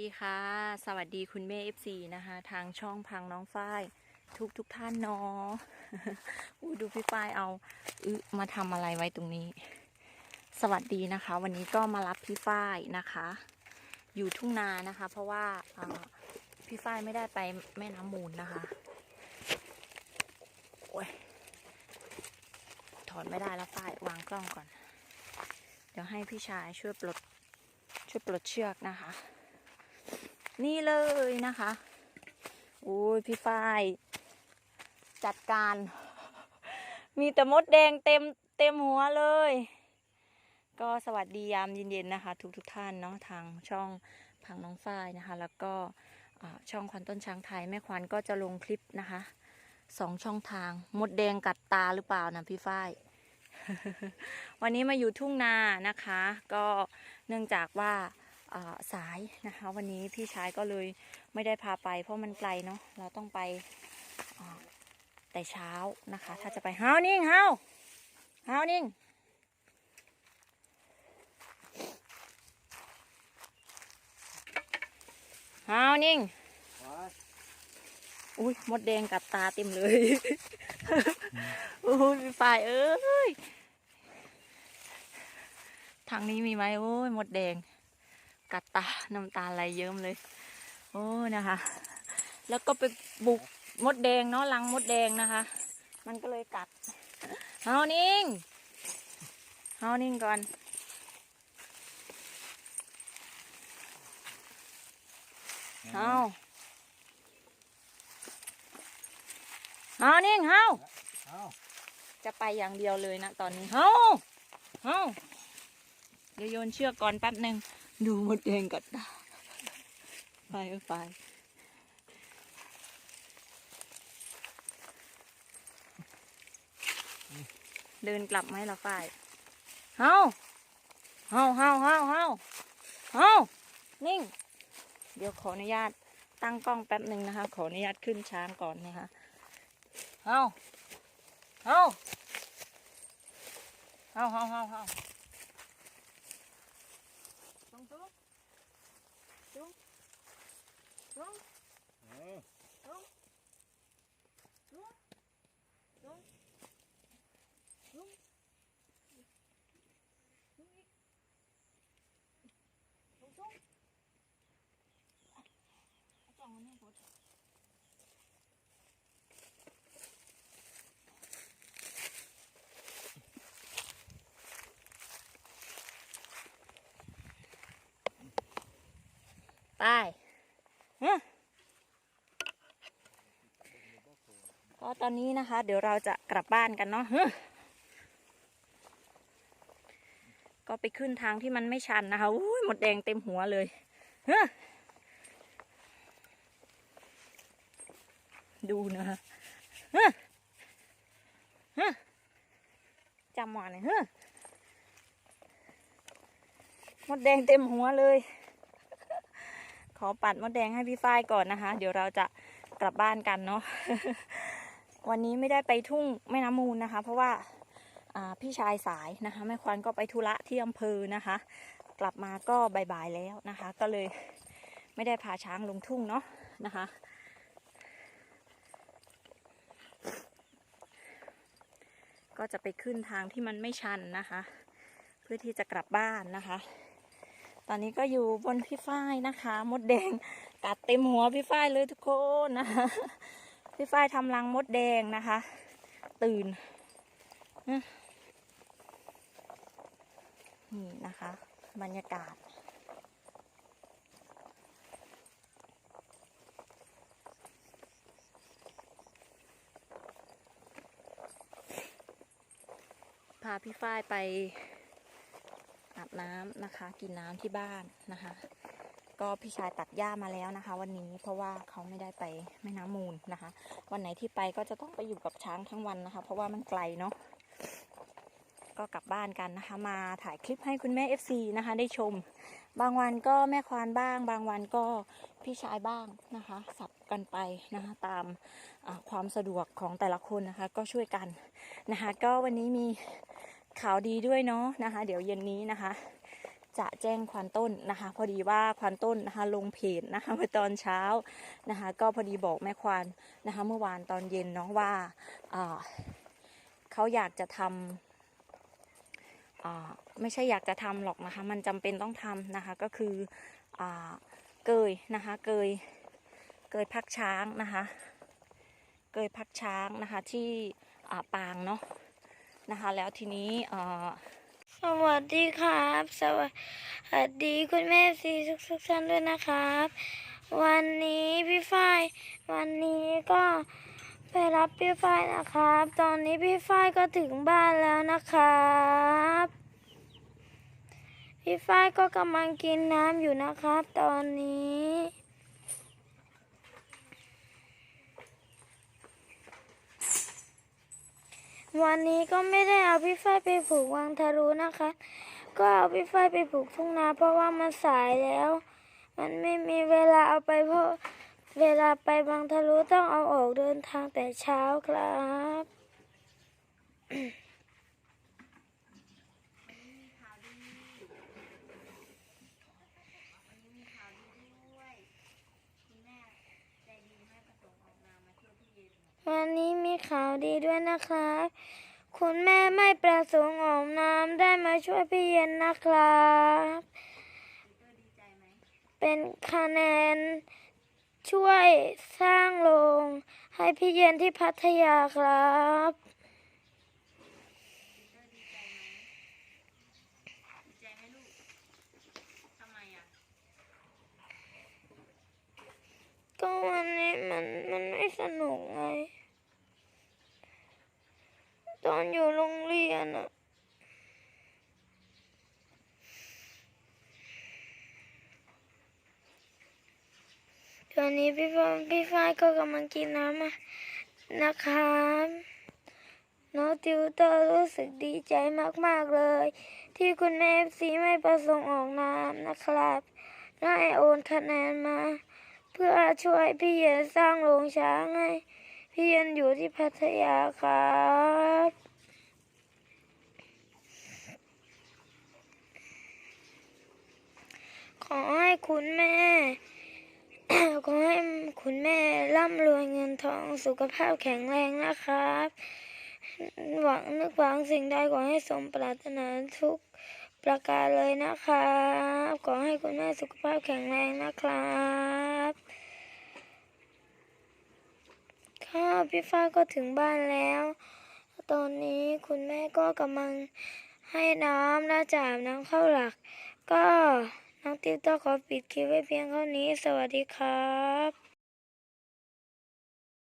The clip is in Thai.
ดีค่ะ สวัสดีคุณแม่ FC นะคะ ทางช่องพังน้องฝ้าย ทุกทุกท่านเนาะอู้ดูพี่ฝ้ายเอาอึมาทำอะไรไว้ตรงนี้ สวัสดีนะคะ วันนี้ก็มารับพี่ฝ้ายนะคะ อยู่ทุ่งนานะคะ เพราะว่าอ่าพี่ฝ้ายไม่ได้ไปแม่น้ำมูลนะคะโอ้ยถอนไม่ได้แล้วฝ้ายวางกล้องก่อน เดี๋ยวให้พี่ชายช่วยปลดช่วยปลดเชือกนะคะ นี่เลยนะคะโอ้ยพี่ฝ้าย จัดการ มีแต่มดแดงเต็มเต็มหัวเลย ก็สวัสดียามเย็นๆนะคะ ทุกทุกๆท่านเนาะทางช่องพังน้องฝ้ายนะคะ แล้วก็ช่องควันต้นช้างไทยแม่ควันก็จะลงคลิปนะคะสองช่องทาง มดแดงกัดตาหรือเปล่านะพี่ฝ้าย วันนี้มาอยู่ทุ่งนานะคะ ก็เนื่องจากว่า สายนะคะ วันนี้พี่ชายก็เลยไม่ได้พาไป เพราะมันไกลเนาะเราต้องไปอ่าแต่เช้านะคะ ถ้าจะไปฮาวนิ่งฮาวฮาวนิ่งฮาวนิ่งอุ้ยมดแดงกัดตาเต็มเลยอุ้ยพี่ฝ่ายเอ้ยทางนี้มีไหมโอ้ยมดแดง กัดตาน้ำตาไหลเยิ้มเลย โอ้นะคะ แล้วก็ไปบุกมดแดงเนาะรังมดแดงนะคะ มันก็เลยกัดเฮานิ่งเฮานิ่งก่อนเฮาเฮานิ่งเฮาเอาจะไปอย่างเดียวเลยนะตอนนี้เฮาเฮาเดี๋ยวโยนเชือกก่อนแป๊บหนึ่ง ดูมดแดงกัดตาไปเออไปเดินกลับไหมล่ะฝ่ายเฮาเฮาเฮาเฮาเฮาเฮานิ่ง เดี๋ยวขออนุญาตตั้งกล้องแป๊บหนึ่งนะคะ ขออนุญาตขึ้นช้างก่อนนะคะเฮาเฮาเฮาเฮาเฮาเฮาตรงตุ้งตุ้งตุ้ง เออ ตุ้งตุ้งตุ้งตุ้งตุ้งอีก ตุ้งตุ้งเอากล่องมันให้หมดไปก็ตอนนี้นะคะ เดี๋ยวเราจะกลับบ้านกันเนาะฮะ ก็ไปขึ้นทางที่มันไม่ชันนะคะอุ้ยหมดแดงเต็มหัวเลยฮดูนะฮะฮะจำหวานเลยฮหมดแดงเต็มหัวเลย ขอปัดมดแดงให้พี่ฝ้ายก่อนนะคะ เดี๋ยวเราจะกลับบ้านกันเนาะ วันนี้ไม่ได้ไปทุ่งแม่น้ำมูลนะคะ เพราะว่า พี่ชายสายนะคะแม่ควันก็ไปธุระที่อำเภอนะคะ กลับมาก็บ่ายๆแล้วนะคะ ก็เลยไม่ได้พาช้างลงทุ่งเนาะนะคะ ก็จะไปขึ้นทางที่มันไม่ชันนะคะ เพื่อที่จะกลับบ้านนะคะ ตอนนี้ก็อยู่บนพี่ฝ้ายนะคะ มดแดงกัดเต็มหัวพี่ฝ้ายเลยทุกคนนะคะพี่ฝ้ายทำรังมดแดงนะคะ ตื่นอ นี่นะคะ บรรยากาศ พาพี่ฝ้ายไปอาบน้ำนะคะ กินน้ำที่บ้านนะคะ ก็พี่ชายตัดหญ้ามาแล้วนะคะ วันนี้เพราะว่าเขาไม่ได้ไปแม่น้ำมูลนะคะ วันไหนที่ไปก็จะต้องไปอยู่กับช้างทั้งวันนะคะ เพราะว่ามันไกลเนาะ ก็กลับบ้านกันนะคะ มาถ่ายคลิปให้คุณแม่ FC นะคะ ได้ชม บางวันก็แม่ควานบ้าง บางวันก็พี่ชายบ้างนะคะ สับกันไปนะคะตามความสะดวกของแต่ละคนนะคะ ก็ช่วยกันนะคะ ก็วันนี้มีข่าวดีด้วยเนาะนะคะ เดี๋ยวเย็นนี้นะคะ จะแจ้งควานต้นนะคะ พอดีว่าควานต้นนะคะ ลงเพจนะคะเมื่อตอนเช้านะคะ ก็พอดีบอกแม่ควานนะคะ เมื่อวานตอนเย็นเนาะว่าเขาอยากจะทำอ่า ไม่ใช่อยากจะทำหรอกนะคะ มันจำเป็นต้องทำนะคะ ก็คืออเกยนะคะ เกย เกยพักช้างนะคะ เกยพักช้างนะคะ ที่ปางเนาะนะคะ แล้วทีนี้สวัสดีครับ สวัสดีคุณแม่ซีทุกทุกๆท่านด้วยนะครับ วันนี้พี่ฝ้ายวันนี้ก็ ไปรับพี่ฝ้ายนะครับ ตอนนี้พี่ฝ้ายก็ถึงบ้านแล้วนะครับ พี่ฝ้ายก็กำลังกินน้ำอยู่นะครับ ตอนนี้วันนี้ก็ไม่ได้เอาพี่ฝ้ายไปผูกวังทะลุนะคะ ก็เอาพี่ฝ้ายไปผูกทุ่งนาเพราะว่ามันสายแล้ว มันไม่มีเวลาเอาไปเพราะเวลาไปบางทะลุต้อง ทางแต่เช้าครับวันนี้มีข่าวดีด้วยนะครับ คุณแม่ไม่ประสงค์ออกนามได้มาช่วยพี่เย็นนะครับ เป็นคะแนนช่วยสร้างโรง ให้พี่เย็นที่พัทยาครับ ก็วันนี้มันมันไม่สนุกไง ตอนอยู่โรงเรียนอะ อนนี้พี่ฟ้าพี่ฝ้ายก็กำลังกินน้ำอะนะครับน้องติวเตอร์รู้สึกดีใจมากๆเลย ที่คุณแม่ซีไม่ประสงค์ออกนามนะครับได้โอนคะแนนมา เพื่อช่วยพี่เย็นสร้างโรงช้างให้ พี่เย็นอยู่ที่พัทยาครับขอให้คุณแม่ ขอให้คุณแม่ร่ำรวยเงินทองสุขภาพแข็งแรงนะครับ หวังนึกหวังสิ่งใดขอให้สมปรารถนาทุกประการเลยนะครับขอให้คุณแม่สุขภาพแข็งแรงนะครับค่ะพี่ฟ้าก็ถึงบ้านแล้ว ตอนนี้คุณแม่ก็กำลังให้น้ำและจาบน้ำเข้าหลัก ก็ น้องติวเต้องขอปิดคลิปไว้เพียงเท่านี้ สวัสดีครับ